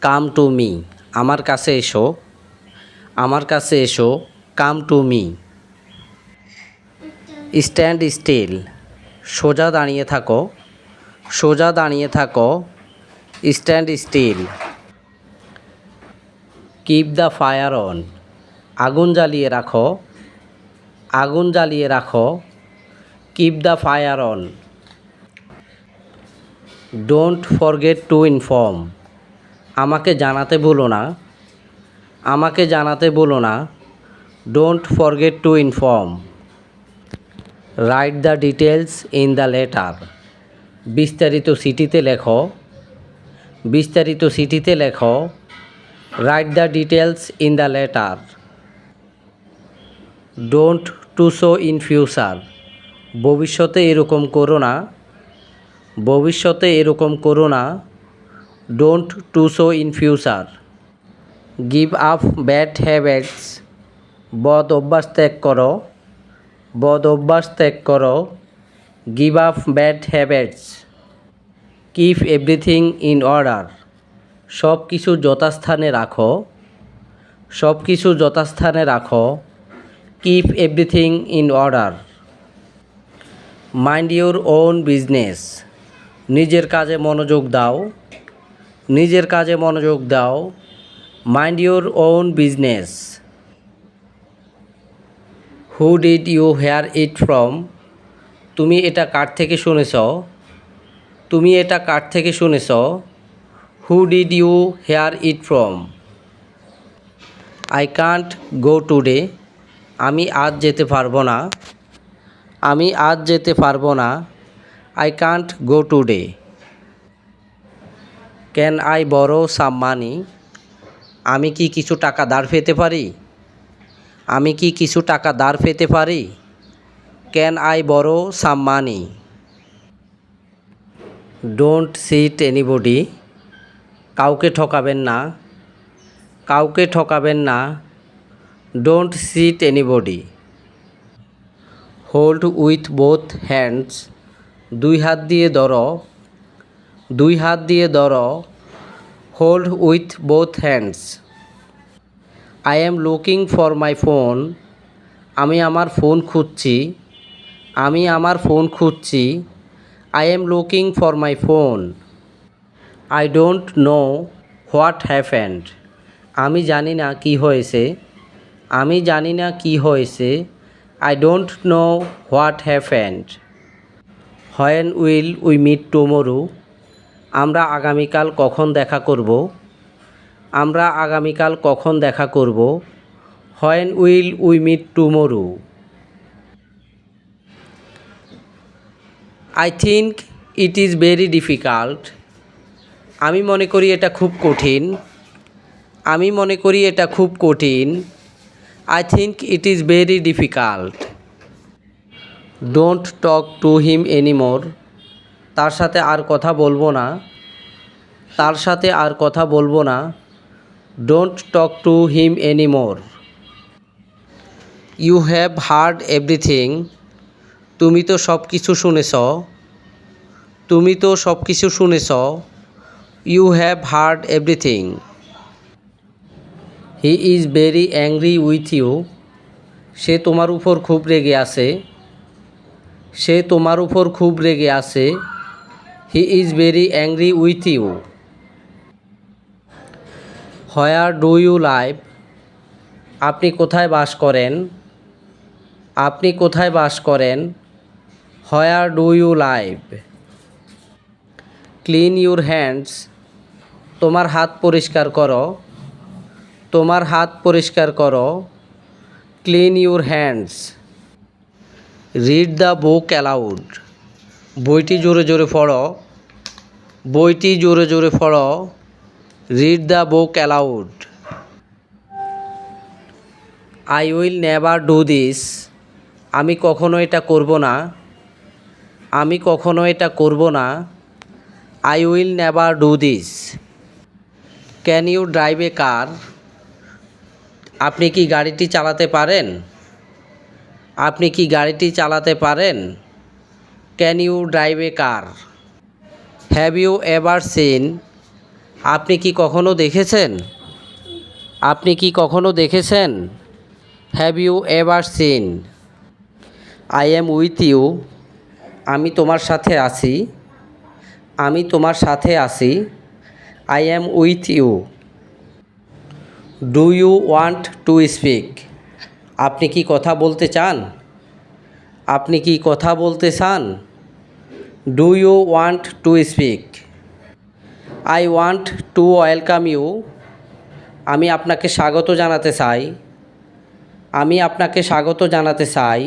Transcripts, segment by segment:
Come to me. আমার কাছে এসো। আমার কাছে এসো। Come to me. Stand still. সোজা দাঁড়িয়ে থাকো। সোজা দাঁড়িয়ে থাকো। Stand still. Keep the fire on আগুন জ্বালিয়ে রাখো। আগুন জ্বালিয়ে রাখো। Keep the fire on don't forget to inform আমাকে জানাতে ভুলো না। আমাকে জানাতে বলো না। Don't forget to inform write the details in the letter বিস্তারিত সিটিতে লেখো। বিস্তারিত সিটিতে লেখো। Write the details in the letter don't to show in future ভবিষ্যতে এরকম করো না। ভবিষ্যতে এরকম করো না। Don't to show in future give up bad habits বদ অভ্যাস ত্যাগ করো। বদ অভ্যাস ত্যাগ করো। Give up bad habits keep everything in order সব কিছু যথাস্থানে রাখো। সব কিছু যথাস্থানে রাখো। Keep everything in order mind your own business নিজের কাজে মনোযোগ দাও। নিজের কাজে মনোযোগ দাও। Mind your own business who did you hear it from তুমি এটা কার থেকে শুনেছ? তুমি এটা কার থেকে শুনেছ? Who did you hear it from I can't go today আমি আজ যেতে পারব না। আমি আজ যেতে পারব না। I can't go today can I borrow some money আমি কি কিছু টাকা দাঁড় পেতে পারি? আমি কি কিছু টাকা দাঁড় পেতে পারি? Can I borrow some money don't cheat anybody কাউকে ঠকাবেন না। কাউকে ঠকাবেন না। Don't cheat anybody hold with both hands দুই হাত দিয়ে ধরো। দুই হাত দিয়ে ধরো। Hold with both hands I am looking for my phone আমি আমার ফোন খুঁজছি। আমি আমার ফোন খুঁজছি। I am looking for my phone I don't know what happened আমি জানি না কি হয়েছে। আমি জানি না কি হয়েছে। I don't know what happened when will we meet tomorrow আমরা আগামীকাল কখন দেখা করব? আমরা আগামীকাল কখন দেখা করব? When will we meet tomorrow. I think it is very difficult. আমি মনে করি এটা খুব কঠিন। আমি মনে করি এটা খুব কঠিন। I think it is very difficult. Don't talk to him anymore. তার সাথে আর কথা বলব না। তার সাথে আর কথা বলব না। Don't talk to him any more you have heard everything তুমি তো সব কিছু শুনেছ। তুমি তো সব কিছু শুনেছ। You have heard everything he is very angry with you সে তোমার উপর খুব রেগে আছে। সে তোমার উপর খুব রেগে আছে। He is very angry with you where do you live আপনি কোথায় বাস করেন? আপনি কোথায় বাস করেন? Where do you live clean your hands তোমার হাত পরিষ্কার করো। তোমার হাত পরিষ্কার করো। Clean your hands read the book aloud বইটি জোরে জোরে পড়ো। বইটি জোরে জোরে পড়ো read the book aloud I will never do this আমি কখনো এটা করব না। আমি কখনো এটা করব না। I will never do this can you drive a car আপনি কি গাড়িটি চালাতে পারেন? আপনি কি গাড়িটি চালাতে পারেন? Can you drive a car have you ever seen আপনি কি কখনো দেখেছেন? আপনি কি কখনো দেখেছেন? Have you ever seen I am with you আমি তোমার সাথে আছি। আমি তোমার সাথে আছি। I am with you do you want to speak আপনি কি কথা বলতে চান? আপনি কি কথা বলতে চান? Do you want to speak I want to welcome you আমি আপনাকে স্বাগত জানাতে চাই। আমি আপনাকে স্বাগত জানাতে চাই।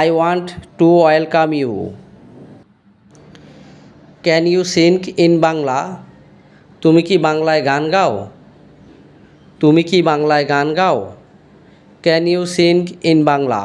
I want to welcome you can you sing in Bangla তুমি কি বাংলায় গান গাও? তুমি কি বাংলায় গান গাও? Can you sing in Bangla